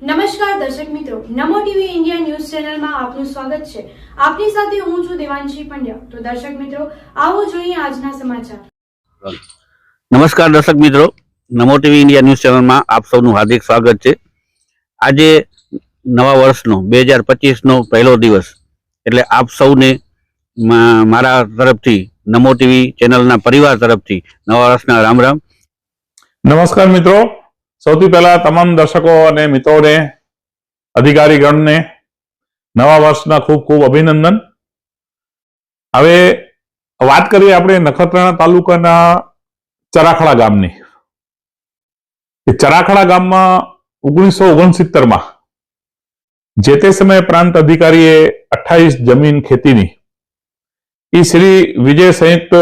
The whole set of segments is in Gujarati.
નમસ્કાર દર્શક મિત્રો નમો ટીવી ઇન્ડિયા ન્યૂઝ ચેનલમાં આપનું સ્વાગત છે. આપની સાથે હું છું દેવાંશી પંડ્યા. તો દર્શક મિત્રો આવો જોઈએ આજના સમાચાર. નમસ્કાર દર્શક મિત્રો નમો ટીવી ઇન્ડિયા ન્યૂઝ ચેનલમાં આપ સૌનું હાર્દિક સ્વાગત છે. આજે નવા વર્ષનો બે હજાર પચીસનો પહેલો દિવસ. એટલે આપ સૌને મારા તરફથી નમો ટીવી ચેનલના પરિવાર તરફથી નવા વર્ષના રામ રામ. નમસ્કાર મિત્રો. સૌથી પહેલા તમામ દર્શકો અને મિત્રોને, અધિકારીગણને નવા વર્ષના ખૂબ ખૂબ અભિનંદન. હવે વાત કરીએ આપણે નખત્રાણા તાલુકાના ચરાખડા ગામની. ચરાખડા ગામમાં ઓગણીસો ઓગણસિત્તેરમાં જે તે સમયે પ્રાંત અધિકારીએ અઠ્ઠાવીસ જમીન ખેતીની. એ શ્રી વિજય સંયુક્ત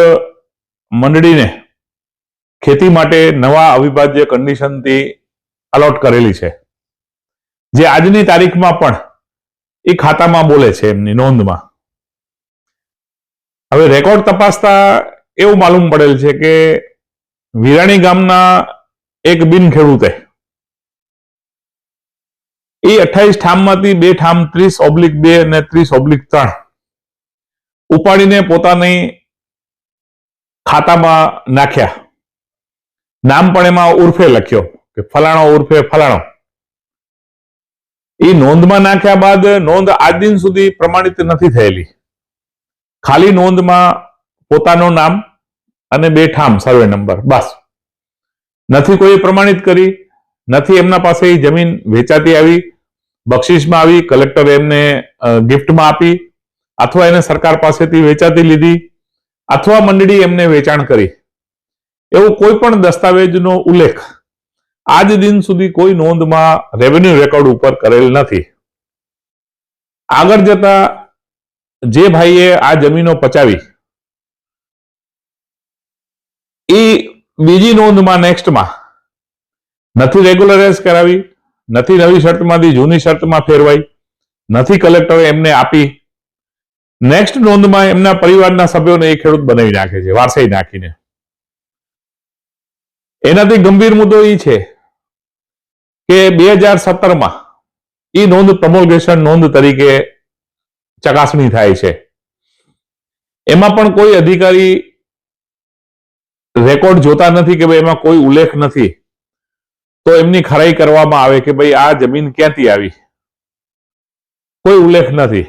મંડળીને ખેતી માટે નવા અવિભાજ્ય કન્ડિશનથી અલોટ કરેલી છે. જે આજની તારીખમાં પણ એ ખાતામાં બોલે છે એમની નોંધમાં. હવે રેકોર્ડ તપાસતા એવું માલુમ પડેલ છે કે વિરાણી ગામના એક બિન ખેડૂતે એ અઠ્ઠાવીસ ઠામમાંથી બે ઠામ ત્રીસ ઓબ્લિક બે અને ત્રીસ ઓબ્લિક ત્રણ ઉપાડીને પોતાની ખાતામાં નાખ્યા. નામ પણ એમાં ઉર્ફે લખ્યો કે ફલાણો ઉર્ફે ફલાણો. એ નોંધમાં નાખ્યા બાદ નોંધ આજ દિન સુધી પ્રમાણિત નથી થયેલી. ખાલી નોંધમાં પોતાનું નામ અને બે ઠામ સર્વે નંબર બસ. નથી કોઈ પ્રમાણિત કરી, નથી એમના પાસે જમીન વેચાતી આવી, બક્ષિસમાં આવી કલેક્ટરે એમને ગિફ્ટમાં આપી, અથવા એને સરકાર પાસેથી વેચાતી લીધી, અથવા મંડળી એમને વેચાણ કરી. એવો કોઈ પણ દસ્તાવેજનો ઉલ્લેખ આજ દિન સુધી કોઈ નોંધમાં રેવન્યુ રેકોર્ડ ઉપર કરેલ નથી. આગળ જતા જે ભાઈએ આ જમીનો પચાવી, એ બીજી નોંધમાં નેક્સ્ટમાં નથી રેગ્યુલરાઇઝ કરાવી, નથી નવી શરતમાંથી જૂની શરતમાં ફેરવાઈ, નથી કલેક્ટરે એમને આપી. નેક્સ્ટ નોંધમાં એમના પરિવારના સભ્યોને એ ખેડૂત બનાવી નાખે છે, વારસાઈ નાખીને. એનાથી ગંભીર મુદ્દો એ છે કે બે હજાર સત્તરમાં એ નોંધ પ્રમોલગેશન નોંધ તરીકે ચકાસણી થાય છે. એમાં પણ કોઈ અધિકારી રેકોર્ડ જોતા નથી કે ભાઈ એમાં કોઈ ઉલ્લેખ નથી. તો એમની ખરાઈ કરવામાં આવે કે ભાઈ આ જમીન ક્યાંથી આવી? કોઈ ઉલ્લેખ નથી.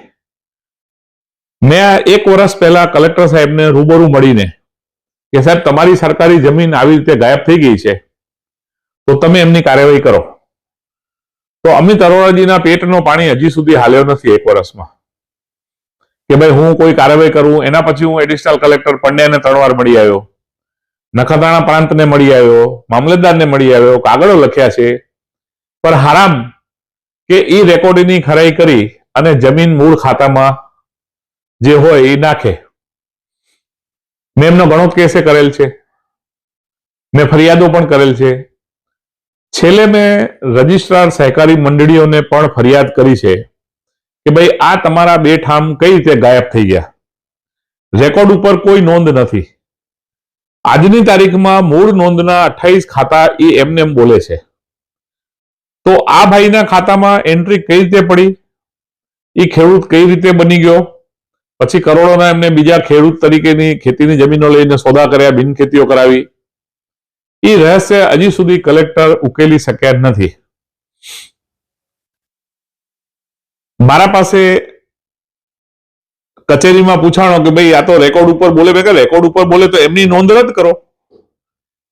મેં એક વર્ષ પહેલા કલેક્ટર સાહેબને રૂબરૂ મળીને કે સાહેબ, તમારી સરકારી જમીન આવી રીતે ગાયબ થઈ ગઈ છે, તો તમે એમની કાર્યવાહી કરો. તો અમિત અરોરાજીના પેટનો પાણી હજી સુધી હાલ્યો નથી એક વર્ષમાં. કે ભાઈ, હું કોઈ કાર્યવાહી કરું, એના પછી હું એડિશનલ કલેક્ટર પંડ્યાને ત્રણ વાર મળી આવ્યો. નખત્રાણા પ્રાંતને મળી આવ્યો, મામલતદારને મળી આવ્યો, કાગળો લખ્યા છે. પણ હારામ કે એ રેકોર્ડની ખરાઈ કરી અને જમીન મૂળ ખાતામાં જે હોય એ નાખે. મેં એમનો ઘણો કેસે કરેલ છે. મેં ફરિયાદો પણ કરેલ છે. છેલ્લે મેં રજિસ્ટ્રાર સહકારી મંડળીઓને પણ ફરિયાદ કરી છે કે ભાઈ આ તમારા બે ઠામ કઈ રીતે ગાયબ થઈ ગયા. રેકોર્ડ ઉપર કોઈ નોંધ નથી. આજની તારીખમાં મૂળ નોંધના અઠ્ઠાવીસ ખાતા એ એમને એમ બોલે છે. તો આ ભાઈના ખાતામાં એન્ટ્રી કઈ રીતે પડી? એ ખેડૂત કઈ રીતે બની ગયો? પછી કરોડોના એમને બીજા ખેડૂત તરીકેની ખેતીની જમીનો લઈને સોદા કર્યા, બિન ખેતીઓ કરાવી. એ રહસ્ય હજી સુધી કલેક્ટર ઉકેલી શક્યા નથી. મારા પાસે કચેરીમાં પૂછાણો કે ભાઈ આ તો રેકોર્ડ ઉપર બોલે, મેં રેકોર્ડ ઉપર બોલે તો એમની નોંધ રદ કરો.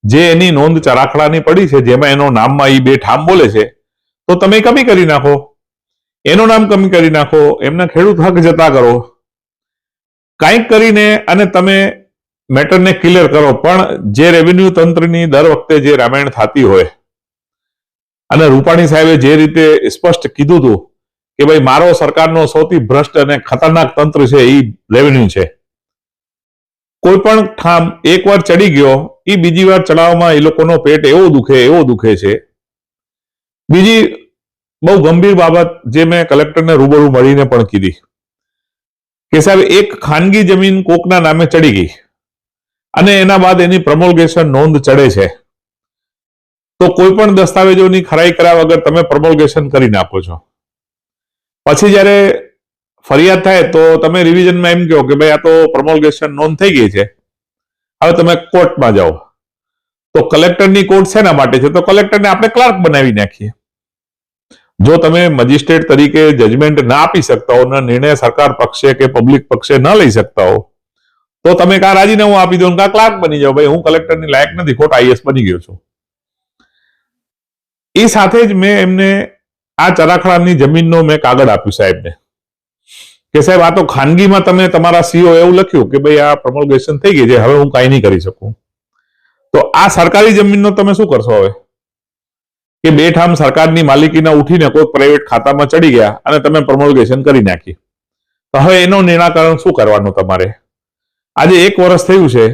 જે એની નોંધ ચરાખડાની પડી છે, જેમાં એનો નામમાં એ બે ઠામ બોલે છે, તો તમે કમી કરી નાખો. એનું નામ કમી કરી નાખો, એમના ખેડૂત હક જતા કરો. કાંઈક કરીને અને તમે મેટરને ક્લિયર કરો. પણ જે રેવન્યુ તંત્રની દર વખતે જે રામાયણ થતી હોય, અને રૂપાણી સાહેબે જે રીતે સ્પષ્ટ કીધું હતું કે ભાઈ, મારો સરકારનો સૌથી ભ્રષ્ટ અને ખતરનાક તંત્ર છે એ રેવન્યુ છે. કોઈ પણ ઠામ એકવાર ચડી ગયો એ બીજી વાર ચડાવવામાં એ લોકોનો પેટ એવો દુખે એવો દુખે છે. બીજી બહુ ગંભીર બાબત જે મેં કલેક્ટરને રૂબરૂ મળીને પણ કીધી. કે સાહેબ, એક ખાનગી જમીન કોકના નામે ચડી ગઈ અને એના બાદ એની પ્રમોલગેશન નોંધ ચડે છે. તો કોઈ પણ દસ્તાવેજોની ખરાઈ કર્યા વગર તમે પ્રમોલગેશન કરી નાખો છો. પછી જ્યારે ફરિયાદ થાય તો તમે રિવિઝનમાં એમ કહો કે ભાઈ, આ તો પ્રમોલગેશન નોંધ થઈ ગઈ છે. હવે તમે કોર્ટમાં જાઓ. તો કલેક્ટરની કોર્ટ શેના માટે છે? તો કલેક્ટરને આપણે ક્લાર્ક બનાવી નાખીએ. જો તમે મજિસ્ટ્રેટ તરીકે જજમેન્ટ ના આપી શકતા હો નિર્ણય સરકાર પક્ષે કે પબ્લિક પક્ષે ન લઈ શકતા હો, તો તમે કાં રાજીનામું આપી દો કાં ક્લાર્ક બની જાઓ. ભાઈ, હું કલેક્ટરની લાયક નથી, ખોટ આઈએસ બની ગયો છું. એ સાથે જ મેં એમને આ ચરાખડાની જમીનનો મેં કાગળ આપ્યું સાહેબને. કે સાહેબ, આ તો ખાનગીમાં તમે તમારા સીઓ એવું લખ્યું કે ભાઈ, આ પ્રમોલગેશન થઈ ગઈ છે, હવે હું કાંઈ નહીં કરી શકું. તો આ સરકારી જમીનનો તમે શું કરશો હવે? કે બે ઠામ સરકારની માલિકીના ઉઠીને કોઈ પ્રાઇવેટ ખાતામાં ચડી ગયા અને તમે પ્રમોલગેશન કરી નાખી. તો હવે એનું નિરાકરણ શું કરવાનું તમારે? આજે એક વર્ષ થયું છે,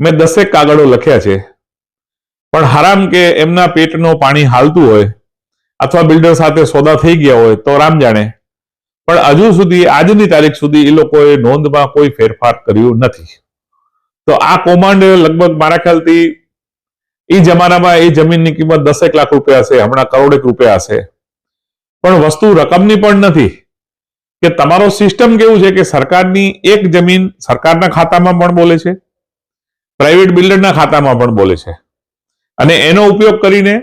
મેં દસેક કાગળો લખ્યા છે, પણ હરામ કે એમના પેટનું પાણી હાલતું હોય અથવા બિલ્ડર સાથે સોદા થઈ ગયા હોય તો રામ જાણે. પણ હજુ સુધી, આજની તારીખ સુધી એ લોકોએ નોંધમાં કોઈ ફેરફાર કર્યું નથી. તો આ કૌભાંડ લગભગ મારા ખ્યાલથી એ જમાનામાં એ જમીનની કિંમત દસેક લાખ રૂપિયા છે હમણાં કરોડેક રૂપિયા હશે. પણ વસ્તુ રકમની પણ નથી. કે તમારો સિસ્ટમ કેવું છે કે સરકારની એક જમીન સરકારના ખાતામાં પણ બોલે છે પ્રાઇવેટ બિલ્ડરના ખાતામાં પણ બોલે છે. અને એનો ઉપયોગ કરીને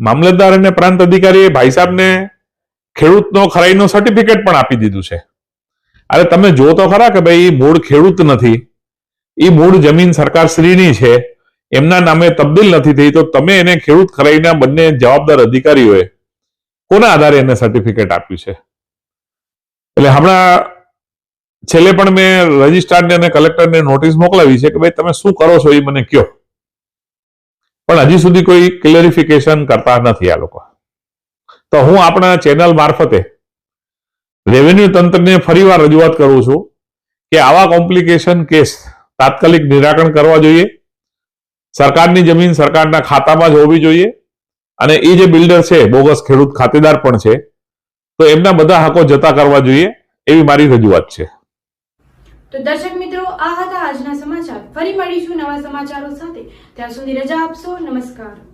મામલતદાર અને પ્રાંત અધિકારીએ ભાઈ સાહેબને ખેડૂતનો ખરાઈનો સર્ટિફિકેટ પણ આપી દીધું છે. અરે તમે જો તો ખરા કે ભાઈ મૂળ ખેડૂત નથી. એ મૂળ જમીન સરકાર શ્રીની છે. એમના નામે તબદીલ નથી થઈ, તો તમે એને ખેડૂત ખરાઈના બંને જવાબદાર અધિકારીઓએ કોના આધારે એને સર્ટિફિકેટ આપ્યું છે? એટલે હમણાં છેલ્લે પણ મેં રજિસ્ટ્રારને અને કલેક્ટરને નોટિસ મોકલાવી છે કે ભાઈ તમે શું કરો છો એ મને કયો પણ હજી સુધી કોઈ ક્લેરિફિકેશન કરતા નથી આ લોકો. તો હું આપણા ચેનલ મારફતે રેવન્યુ તંત્રને ફરીવાર રજૂઆત કરું છું કે આવા કોમ્પ્લિકેશન કેસ તાત્કાલિક નિરાકરણ કરવા જોઈએ. સરકારની જમીન સરકારના ખાતામાં જ હોવી જોઈએ. અને એ જે બિલ્ડર છે, બોગસ ખેડૂત ખાતેદાર પણ છે, તો એમના બધા હકો જતા કરવા જોઈએ એવી મારી રજૂઆત છે. તો દર્શક મિત્રો, આ હતા આજના સમાચાર. ફરી મળીશું નવા સમાચારો સાથે. ત્યાં સુધી રજા આપશો. નમસ્કાર.